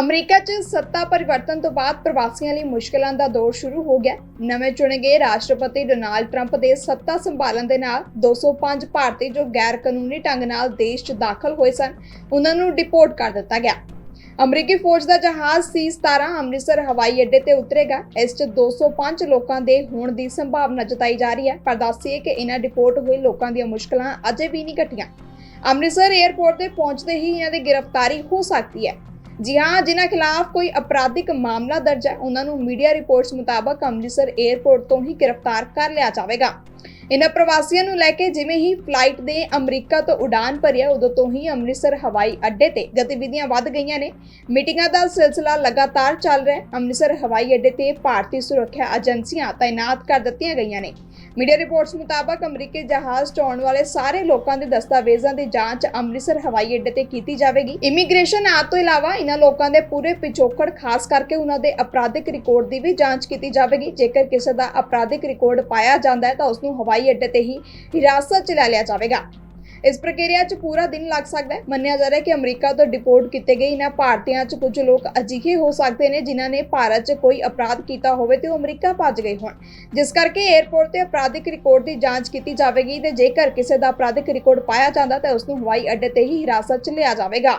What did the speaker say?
America 'ਚ ਸੱਤਾ ਪਰਿਵਰਤਨ ਤੋਂ ਬਾਅਦ ਪ੍ਰਵਾਸੀਆਂ ਲਈ ਮੁਸ਼ਕਲਾਂ ਦਾ ਦੌਰ ਸ਼ੁਰੂ ਹੋ ਗਿਆ। ਨਵੇਂ ਚੁਣੇ ਗਏ ਰਾਸ਼ਟਰਪਤੀ ਡੋਨਾਲਡ ਟਰੰਪ ਦੇ ਸੱਤਾ ਸੰਭਾਲਣ ਦੇ ਨਾਲ 205 ਭਾਰਤੀ ਜੋ ਗੈਰ ਕਾਨੂੰਨੀ ਢੰਗ ਨਾਲ ਦੇਸ਼ 'ਚ ਦਾਖਲ ਹੋਏ ਸਨ, ਉਹਨਾਂ ਨੂੰ ਡਿਪੋਰਟ ਕਰ ਦਿੱਤਾ ਗਿਆ। ਅਮਰੀਕੀ ਫੌਜ ਦਾ ਜਹਾਜ਼ ਸੀ-17 ਅੰਮ੍ਰਿਤਸਰ, ਹਵਾਈ ਅੱਡੇ ਤੇ ਉਤਰੇਗਾ। ਇਸ 'ਚ 205 ਲੋਕਾਂ ਦੇ ਹੋਣ ਦੀ ਸੰਭਾਵਨਾ ਜਤਾਈ ਜਾ ਰਹੀ ਹੈ, ਪਰ ਦੱਸੀਏ ਕਿ ਇਹਨਾਂ ਡਿਪੋਰਟ ਹੋਏ ਲੋਕਾਂ ਦੀਆਂ ਮੁਸ਼ਕਲਾਂ ਅਜੇ ਵੀ ਨਹੀਂ ਘਟੀਆਂ। ਅੰਮ੍ਰਿਤਸਰ 에ਅਰਪੋਰਟ ਤੇ ਪਹੁੰਚਦੇ ਹੀ ਇਹਨਾਂ ਦੀ ਗ੍ਰਿਫਤਾਰੀ ਹੋ ਸਕਦੀ ਹੈ। ਜੀ ਹਾਂ, ਜਿਨ੍ਹਾਂ ਖਿਲਾਫ ਕੋਈ ਅਪਰਾਧਿਕ ਮਾਮਲਾ ਦਰਜ ਹੈ, ਉਹਨਾਂ ਨੂੰ ਮੀਡੀਆ ਰਿਪੋਰਟਸ ਮੁਤਾਬਕ ਅੰਮ੍ਰਿਤਸਰ 에ਅਰਪੋਰਟ ਤੋਂ ਹੀ ਗ੍ਰਿਫਤਾਰ ਕਰ ਲਿਆ ਜਾਵੇਗਾ। ਇਹਨਾਂ ਪ੍ਰਵਾਸੀਆਂ ਨੂੰ ਲੈ ਕੇ ਜਿਵੇਂ ਹੀ ਫਲਾਈਟ ਦੇ ਅਮਰੀਕਾ ਤੋਂ ਉਡਾਨ ਭਰਿਆ, ਉਦੋਂ ਤੋਂ ਹੀ ਅੰਮ੍ਰਿਤਸਰ, ਹਵਾਈ ਅੱਡੇ ਤੇ ਗਤੀਵਿਧੀਆਂ ਵੱਧ ਗਈਆਂ ਨੇ। ਮੀਟਿੰਗਾਂ ਦਾ ਸਿਲਸਿਲਾ ਲਗਾਤਾਰ ਚੱਲ ਰਿਹਾ ਹੈ। ਅੰਮ੍ਰਿਤਸਰ ਹਵਾਈ ਅੱਡੇ ਤੇ ਭਾਰਤੀ ਸੁਰੱਖਿਆ ਏਜੰਸੀਆਂ ਤਾਇਨਾਤ ਕਰ ਦਿੱਤੀਆਂ ਗਈਆਂ ਨੇ। ਮੀਡੀਆ ਰਿਪੋਰਟਸ ਮੁਤਾਬਕ ਅਮਰੀਕੀ ਜਹਾਜ਼ 'ਚ ਆਉਣ ਵਾਲੇ ਸਾਰੇ ਲੋਕਾਂ ਦੇ ਦਸਤਾਵੇਜ਼ਾਂ ਦੀ ਜਾਂਚ ਅੰਮ੍ਰਿਤਸਰ ਹਵਾਈ ਅੱਡੇ ਤੇ ਕੀਤੀ ਜਾਵੇਗੀ। ਇਮੀਗ੍ਰੇਸ਼ਨ ਆਦ ਤੋਂ ਇਲਾਵਾ ਇਹਨਾਂ ਲੋਕਾਂ ਦੇ ਪੂਰੇ ਪਿਛੋਕੜ, ਖਾਸ ਕਰਕੇ ਉਹਨਾਂ ਦੇ ਅਪਰਾਧਿਕ ਰਿਕਾਰਡ ਦੀ ਵੀ ਜਾਂਚ ਕੀਤੀ ਜਾਵੇਗੀ। ਜੇਕਰ ਕਿਸੇ ਦਾ ਅਪਰਾਧਿਕ ਰਿਕਾਰਡ ਪਾਇਆ ਜਾਂਦਾ ਹੈ ਤਾਂ ਉਸ ਨੂੰ ਹਵਾਈ ਅੱਡੇ ਤੇ ਹੀ ਹਿਰਾਸਤ 'ਚ ਲੈ ਲਿਆ ਜਾਵੇਗਾ। ਇਸ ਪ੍ਰਕਿਰਿਆ 'ਚ ਪੂਰਾ ਦਿਨ ਲੱਗ ਸਕਦਾ ਹੈ। ਮੰਨਿਆ ਜਾ ਰਿਹਾ ਹੈ ਕਿ ਅਮਰੀਕਾ ਤੋਂ ਡਿਪੋਰਟ ਕੀਤੇ ਗਏ ਇਹਨਾਂ ਭਾਰਤੀਆਂ 'ਚ ਕੁਝ ਲੋਕ ਅਜਿਹੇ ਹੋ ਸਕਦੇ ਨੇ ਜਿਨ੍ਹਾਂ ਨੇ ਭਾਰਤ 'ਚ ਕੋਈ ਅਪਰਾਧ ਕੀਤਾ ਹੋਵੇ ਤੇ ਉਹ ਅਮਰੀਕਾ ਭੱਜ ਗਏ ਹੋਣ। ਜਿਸ ਕਰਕੇ 에ਅਰਪੋਰਟ ਤੇ ਅਪਰਾਧਿਕ ਰਿਕਾਰਡ ਦੀ ਜਾਂਚ ਕੀਤੀ ਜਾਵੇਗੀ ਤੇ ਜੇਕਰ ਕਿਸੇ ਦਾ ਅਪਰਾਧਿਕ ਰਿਕਾਰਡ ਪਾਇਆ ਜਾਂਦਾ ਤਾਂ ਉਸ ਨੂੰ ਹਵਾਈ ਅੱਡੇ ਤੇ ਹੀ ਹਿਰਾਸਤ 'ਚ ਲਿਆ ਜਾਵੇਗਾ।